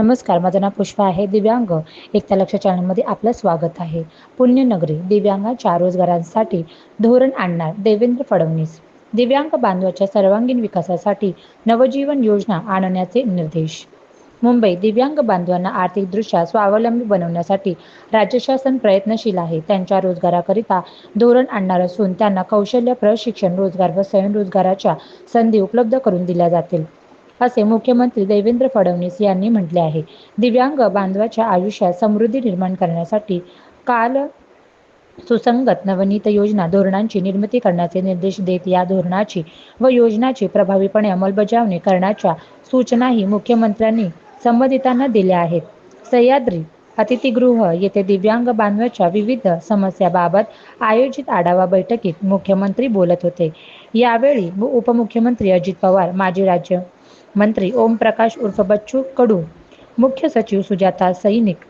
नमस्कार माझं नाव पुष्पा आहे. दिव्यांग एकता लक्ष चॅनलमध्ये आपलं स्वागत आहे. पुण्यनगरी दिव्यांगाच्या रोजगारांसाठी धोरण आणणार देवेंद्र फडणवीस. दिव्यांग बांधवाच्या सर्वांगीण विकासासाठी नवजीवन योजना आणण्याचे निर्देश. मुंबई दिव्यांग बांधवांना आर्थिकदृष्ट्या स्वावलंबी बनवण्यासाठी राज्य शासन प्रयत्नशील आहे. त्यांच्या रोजगाराकरिता धोरण आणणार असून त्यांना कौशल्य प्रशिक्षण रोजगार व स्वयंरोजगाराच्या संधी उपलब्ध करून दिल्या जातील. असे मुख्यमंत्री देवेंद्र फडणवीस यांनी म्हटले आहे. दिव्यांग बांधवाच्या आयुष्यात समृद्धी निर्माण करण्यासाठी काल सुसंगत नवनीत योजना धोरणांची निर्मिती करण्याचे निर्देश देत या धोरणाची व योजनाची प्रभावीपणे अंमलबजावणी करण्याच्या सूचनाही मुख्यमंत्र्यांनी संबंधितांना दिल्या आहेत. सह्याद्री अतिथीगृह येथे दिव्यांग बांधवाच्या विविध समस्याबाबत आयोजित आढावा बैठकीत मुख्यमंत्री बोलत होते. यावेळी उपमुख्यमंत्री अजित पवार माजी राज्य मंत्री ओमप्रकाश उर्फ बच्चू कडू मुख्य सचिव सुजाता सैनिक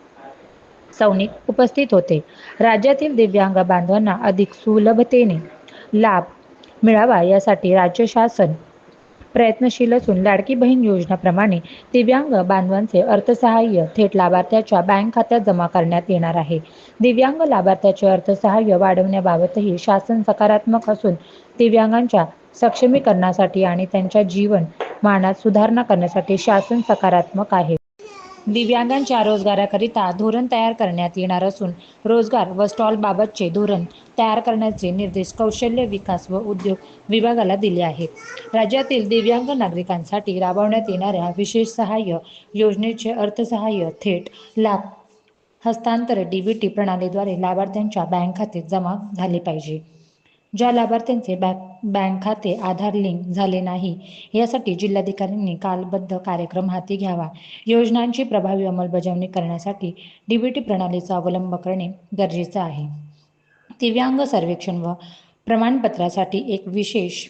सौनिक उपस्थित होते. राज्यातील दिव्यांग बांधवांना अधिक सुलभतेने लाभ मिळावा यासाठी राज्य शासन प्रयत्नशील असून लाडकी बहीण योजनाप्रमाणे दिव्यांग बांधवांचे अर्थसहाय्य थेट लाभार्थ्याच्या बँक खात्यात जमा करण्यात येणार आहे. दिव्यांग लाभार्थ्याचे अर्थसहाय्य वाढवण्याबाबतही शासन सकारात्मक असून दिव्यांगांच्या सक्षमीकरणासाठी आणि त्यांच्या जीवन मानात सुधारणा करण्यासाठी शासन सकारात्मक आहे. दिव्यांगांच्या रोजगाराकरिता धोरण तयार करण्यात येणार असून रोजगार व स्टॉलबाबतचे धोरण तयार करण्याचे निर्देश कौशल्य विकास व उद्योग विभागाला दिले आहेत. राज्यातील दिव्यांग नागरिकांसाठी राबवण्यात येणाऱ्या विशेष सहाय्य योजनेचे अर्थसहाय्य थेट लाभ हस्तांतर डीबीटी प्रणालीद्वारे लाभार्थ्यांच्या बँक खात्यात जमा झाले पाहिजे. ज्या लाभार्थ्यांचे बँक बँक खाते आधार लिंक झाले नाही यासाठी जिल्हाधिकाऱ्यांनी कालबद्ध कार्यक्रम हाती घ्यावा. योजनांची प्रभावी अंमलबजावणी करण्यासाठी डीबीटी प्रणालीचा अवलंब करणे गरजेचं आहे. दिव्यांग सर्वेक्षण व प्रमाणपत्रासाठी एक विशेष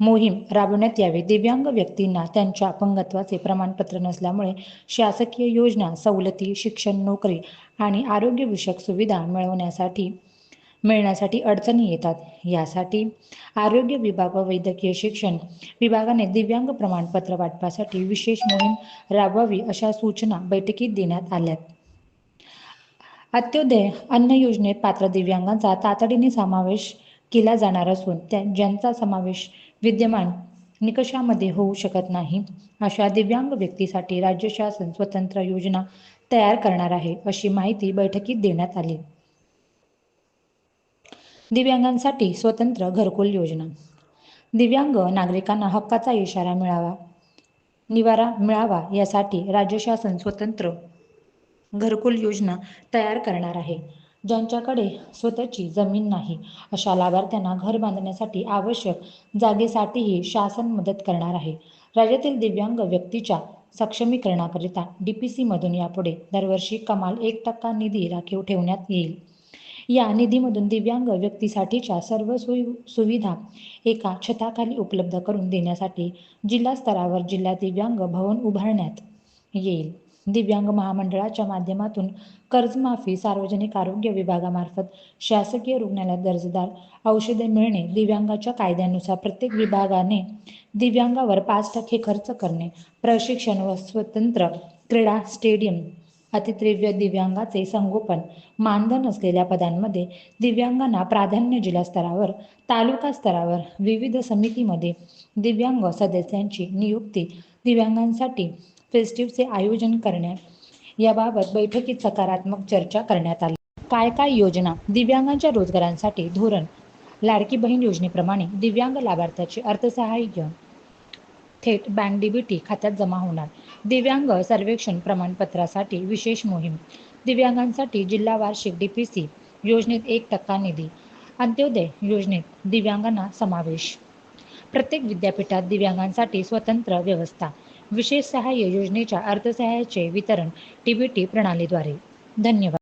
मोहीम राबवण्यात यावी. दिव्यांग व्यक्तींना त्यांच्या अपंगत्वाचे प्रमाणपत्र नसल्यामुळे शासकीय योजना सवलती शिक्षण नोकरी आणि आरोग्यविषयक सुविधा मिळवण्यासाठी मिळण्यासाठी अडचणी येतात. यासाठी आरोग्य विभाग व वैद्यकीय शिक्षण विभागाने दिव्यांग प्रमाणपत्र वाटपासाठी विशेष मोहीम राबवावी अशा सूचना बैठकीत देण्यात आल्यात. अंत्योदय अन्न योजनेत पात्र दिव्यांगांचा तातडीने समावेश केला जाणार असून त्या ज्यांचा समावेश विद्यमान निकषामध्ये होऊ शकत नाही अशा दिव्यांग व्यक्तीसाठी राज्य शासन स्वतंत्र योजना तयार करणार आहे अशी माहिती बैठकीत देण्यात आली. दिव्यांगांसाठी स्वतंत्र घरकुल योजना. दिव्यांग नागरिकांना हक्काचा इशारा मिळावा निवारा मिळावा यासाठी राज्य शासन स्वतंत्र घरकुल योजना तयार करणार आहे. ज्यांच्याकडे स्वतःची जमीन नाही अशा लाभार्थ्यांना घर बांधण्यासाठी आवश्यक जागेसाठीही शासन मदत करणार आहे. राज्यातील दिव्यांग व्यक्तीच्या सक्षमीकरणाकरिता डी पी सीमधून यापुढे दरवर्षी कमाल एक टक्का निधी राखीव ठेवण्यात येईल. या निधीमधून दिव्यांग व्यक्तीसाठीच्या सर्व सोयी सुविधा एका छताखाली उपलब्ध करून देण्यासाठी जिल्हा स्तरावर जिल्हा दिव्यांग भवन उभारण्यात येईल. दिव्यांग महामंडळाच्या माध्यमातून कर्जमाफी सार्वजनिक आरोग्य विभागामार्फत शासकीय रुग्णालयात दर्जेदार औषधे मिळणे दिव्यांगाच्या कायद्यानुसार प्रत्येक विभागाने दिव्यांगावर पाच टक्के खर्च करणे प्रशिक्षण व स्वतंत्र क्रीडा स्टेडियम अतिद्रव्य दिव्यांगाचे संगोपन मानधन असलेल्या पदांमध्ये दिव्यांगांना प्राधान्य जिल्हा स्तरावर तालुका स्तरावर विविध समितीमध्ये दिव्यांग सदस्यांची नियुक्ती दिव्यांगांसाठी फेस्टिव्हचे आयोजन करणे याबाबत बैठकीत सकारात्मक चर्चा करण्यात आली. काय काय योजना दिव्यांगांच्या रोजगारांसाठी धोरण? लाडकी बहीण योजनेप्रमाणे दिव्यांग लाभार्थ्याचे अर्थसहाय्य थेट बँक डीबीटी खात्यात जमा होणार. दिव्यांग सर्वेक्षण प्रमाणपत्रासाठी विशेष मोहीम. दिव्यांगांसाठी जिल्हा वार्षिक डी पी सी योजनेत एक टक्का निधी. अंत्योदय योजनेत दिव्यांगांना समावेश. प्रत्येक विद्यापीठात दिव्यांगांसाठी स्वतंत्र व्यवस्था. विशेष सहाय्य योजनेच्या अर्थसहाय्याचे वितरण डी बी टी प्रणालीद्वारे. धन्यवाद.